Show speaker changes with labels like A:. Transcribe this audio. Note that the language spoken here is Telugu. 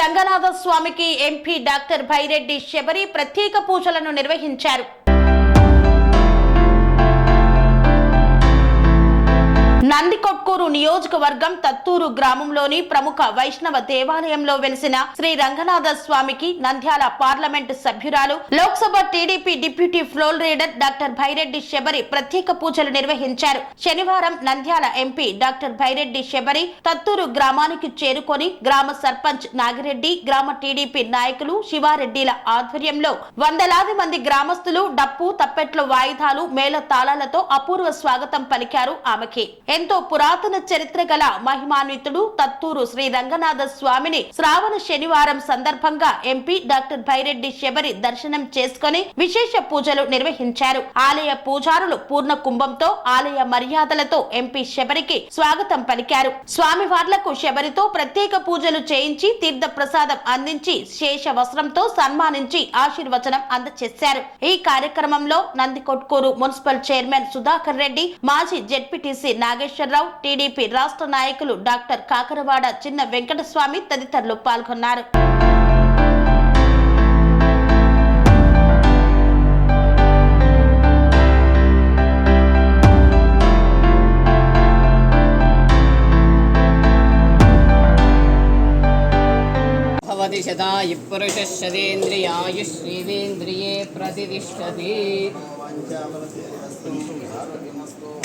A: రంగనాథ స్వామికి ఎంపీ డాక్టర్ భైరెడ్డి శబరి ప్రత్యేక పూజలను నిర్వహించారు. నందికొట్కూరు నియోజకవర్గం తత్తూరు గ్రామంలోని ప్రముఖ వైష్ణవ దేవాలయంలో వెలిసిన శ్రీ రంగనాథ స్వామికి నంద్యాల పార్లమెంటు సభ్యురాలు Lok Sabha TDP deputy floor leader doctor Byreddy Shabari ప్రత్యేక పూజలు నిర్వహించారు. శనివారం నంద్యాల ఎంపీ డాక్టర్ భైరెడ్డి శబరి తత్తూరు గ్రామానికి చేరుకొని గ్రామ సర్పంచ్ నాగిరెడ్డి గ్రామ టీడీపీ నాయకులు శివారెడ్డిల ఆధ్వర్యంలో వందలాది మంది గ్రామస్తులు డప్పు తప్పెట్ల వాయిదాలు మేళ తాళాలతో అపూర్వ స్వాగతం పలికారు ఆమెకి. ఎంతో పురాతన చరిత్ర గల మహిమాన్వితుడు తత్తూరు శ్రీ రంగనాథ స్వామిని శ్రావణ శనివారం సందర్భంగా ఎంపీ డాక్టర్ భైరెడ్డి శబరి దర్శనం చేసుకుని విశేష పూజలు నిర్వహించారు. ఆలయ పూజారులు పూర్ణ కుంభంతో ఆలయ మర్యాదలతో ఎంపీ శబరికి స్వాగతం పలికారు. స్వామివార్లకు శబరితో ప్రత్యేక పూజలు చేయించి తీర్థ ప్రసాదం అందించి శేష వస్త్రంతో సన్మానించి ఆశీర్వచనం అందజేశారు ఈ కార్యక్రమంలో నందికొట్కూరు మున్సిపల్ చైర్మన్ సుధాకర్ రెడ్డి మాజీ జెడ్పీటీసీ నాగేశ్వరరావు టీడీపీ రాష్ట్ర నాయకులు డాక్టర్ కాకరవాడ చిన్న వెంకటస్వామి తదితరులు పాల్గొన్నారు
B: भवति शतायु पुरुषः शतेन्द्रियायुष्येवेन्द्रिये प्रतिष्ठति
C: కన్స్ట్రక్షన్